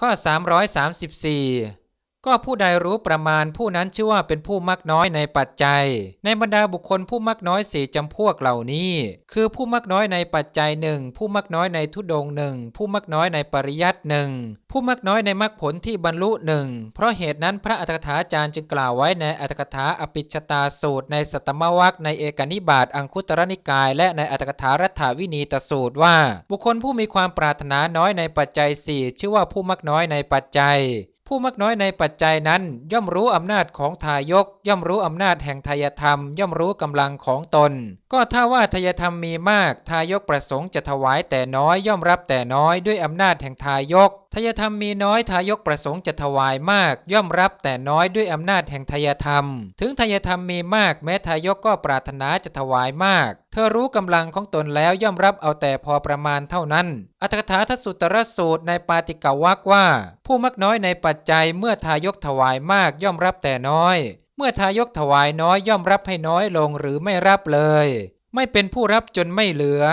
ข้อ 334 ก็ผู้ใดรู้ประมาณผู้นั้นชื่อว่าเป็นผู้มักน้อยในปัจจัย ในบรรดาบุคคลผู้มักน้อยสี่จำพวกเหล่านี้ คือผู้มักน้อยในปัจจัยหนึ่งผู้มักน้อยในทุดงหนึ่งผู้มักน้อยในปริยัติหนึ่งผู้มักน้อยในมรรคผลที่บรรลุหนึ่งเพราะเหตุนั้นพระอัฏฐกถาจารย์จึงกล่าวไว้ในอัฏฐกถาอภิชตาสูตร ในสัตตมวัคในเอกนิบาตอังคุตรนิกาย และในอัฏฐกถารัฐวินีตสูตรว่า บุคคลผู้มีความปรารถนาน้อยในปัจจัยสี่ชื่อว่าผู้มักน้อยในปัจจัย ผู้มักน้อยในปัจจัยนั้น ย่อมรู้อำนาจของทายก ย่อมรู้อำนาจแห่งทายธรรม ย่อมรู้กำลังของตน ก็ถ้าว่าทายธรรมมีมาก ทายกประสงค์จะถวายแต่น้อยย่อมรับแต่น้อยด้วยอำนาจแห่งทายก ทายธรรมมีน้อยทายกประสงค์จะถวายมาก ย่อมรับแต่น้อยด้วยอำนาจแห่งทายธรรม ถึงทายธรรมมีมากแม้ทายกก็ปรารถนาจะถวายมาก เธอรู้กำลังของตนแล้วย่อมรับเอาแต่พอประมาณเท่านั้น อัตถกถาทสุตรสูตรในปาติกาวักว่า ผู้มักน้อยในปัจจัยเมื่อทายกถวายมากย่อมรับแต่น้อย เมื่อทายกถวายน้อยย่อมรับให้น้อยลงหรือไม่รับเลย ไม่เป็นผู้รับจนไม่เหลือ